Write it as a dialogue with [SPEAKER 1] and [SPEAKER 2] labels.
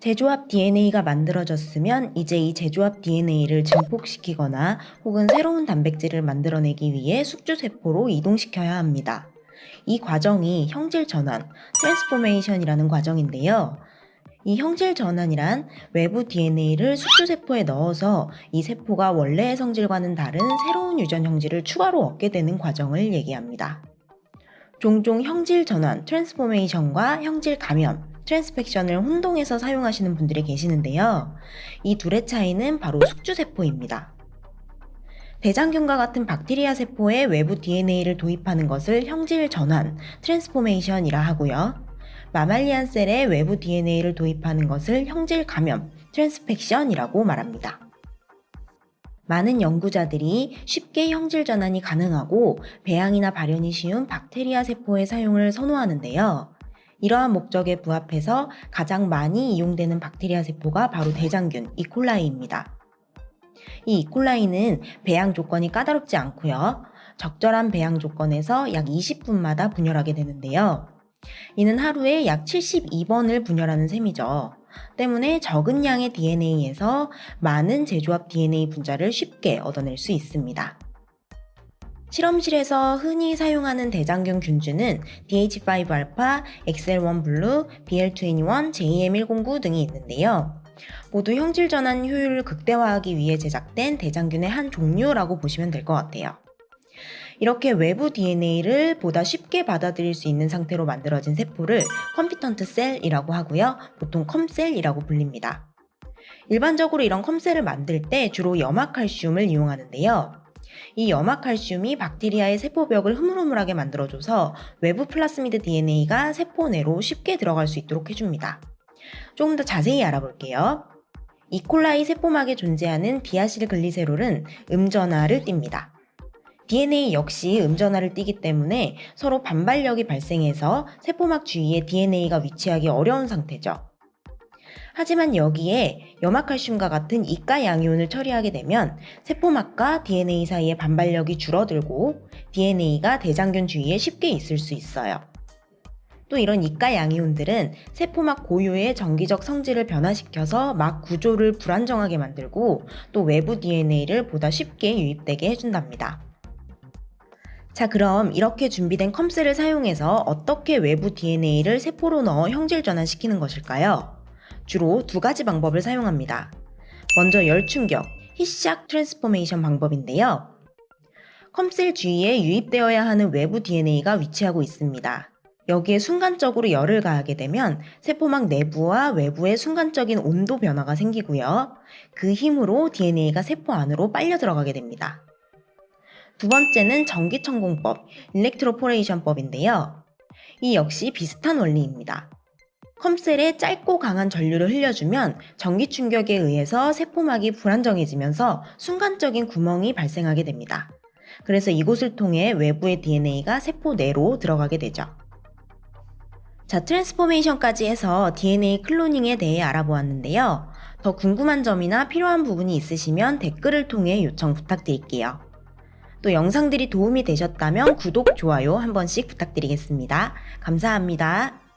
[SPEAKER 1] 재조합 DNA가 만들어졌으면 이제 이 재조합 DNA를 증폭시키거나 혹은 새로운 단백질을 만들어내기 위해 숙주세포로 이동시켜야 합니다. 이 과정이 형질 전환, 트랜스포메이션이라는 과정인데요. 이 형질 전환이란 외부 DNA를 숙주세포에 넣어서 이 세포가 원래의 성질과는 다른 새로운 유전 형질을 추가로 얻게 되는 과정을 얘기합니다. 종종 형질 전환, 트랜스포메이션과 형질 감염, 트랜스펙션을 혼동해서 사용하시는 분들이 계시는데요. 이 둘의 차이는 바로 숙주세포입니다. 대장균과 같은 박테리아 세포에 외부 DNA를 도입하는 것을 형질 전환, 트랜스포메이션이라 하고요. 마말리안 셀에 외부 DNA를 도입하는 것을 형질 감염, 트랜스펙션이라고 말합니다. 많은 연구자들이 쉽게 형질 전환이 가능하고 배양이나 발현이 쉬운 박테리아 세포의 사용을 선호하는데요. 이러한 목적에 부합해서 가장 많이 이용되는 박테리아 세포가 바로 대장균 이콜라이입니다. 이 이콜라이는 배양 조건이 까다롭지 않고요. 적절한 배양 조건에서 약 20분마다 분열하게 되는데요. 이는 하루에 약 72번을 분열하는 셈이죠. 때문에 적은 양의 DNA에서 많은 재조합 DNA 분자를 쉽게 얻어낼 수 있습니다. 실험실에서 흔히 사용하는 대장균 균주는 DH5알파, XL1 블루, BL21, JM109 등이 있는데요. 모두 형질 전환 효율을 극대화하기 위해 제작된 대장균의 한 종류라고 보시면 될 것 같아요. 이렇게 외부 DNA를 보다 쉽게 받아들일 수 있는 상태로 만들어진 세포를 컴피턴트 셀이라고 하고요. 보통 컴셀이라고 불립니다. 일반적으로 이런 컴셀을 만들 때 주로 염화칼슘을 이용하는데요. 이 염화칼슘이 박테리아의 세포벽을 흐물흐물하게 만들어줘서 외부 플라스미드 DNA가 세포 내로 쉽게 들어갈 수 있도록 해줍니다. 조금 더 자세히 알아볼게요. 이콜라이 세포막에 존재하는 디아실 글리세롤은 음전하를 띱니다. DNA 역시 음전하를 띠기 때문에 서로 반발력이 발생해서 세포막 주위에 DNA가 위치하기 어려운 상태죠. 하지만 여기에 염화칼슘과 같은 이가 양이온을 처리하게 되면 세포막과 DNA 사이의 반발력이 줄어들고 DNA가 대장균 주위에 쉽게 있을 수 있어요. 또 이런 이가 양이온들은 세포막 고유의 정기적 성질을 변화시켜서 막 구조를 불안정하게 만들고 또 외부 DNA를 보다 쉽게 유입되게 해준답니다. 자, 그럼 이렇게 준비된 컴셀을 사용해서 어떻게 외부 DNA를 세포로 넣어 형질 전환시키는 것일까요? 주로 두 가지 방법을 사용합니다. 먼저 열충격, 히샥 트랜스포메이션 방법인데요. 컴셀 주위에 유입되어야 하는 외부 DNA가 위치하고 있습니다. 여기에 순간적으로 열을 가하게 되면 세포막 내부와 외부의 순간적인 온도 변화가 생기고요. 그 힘으로 DNA가 세포 안으로 빨려 들어가게 됩니다. 두 번째는 전기천공법, 일렉트로포레이션법인데요. 이 역시 비슷한 원리입니다. 컴셀에 짧고 강한 전류를 흘려주면 전기 충격에 의해서 세포막이 불안정해지면서 순간적인 구멍이 발생하게 됩니다. 그래서 이곳을 통해 외부의 DNA가 세포 내로 들어가게 되죠. 자, 트랜스포메이션까지 해서 DNA 클로닝에 대해 알아보았는데요. 더 궁금한 점이나 필요한 부분이 있으시면 댓글을 통해 요청 부탁드릴게요. 또 영상들이 도움이 되셨다면 구독, 좋아요 한 번씩 부탁드리겠습니다. 감사합니다.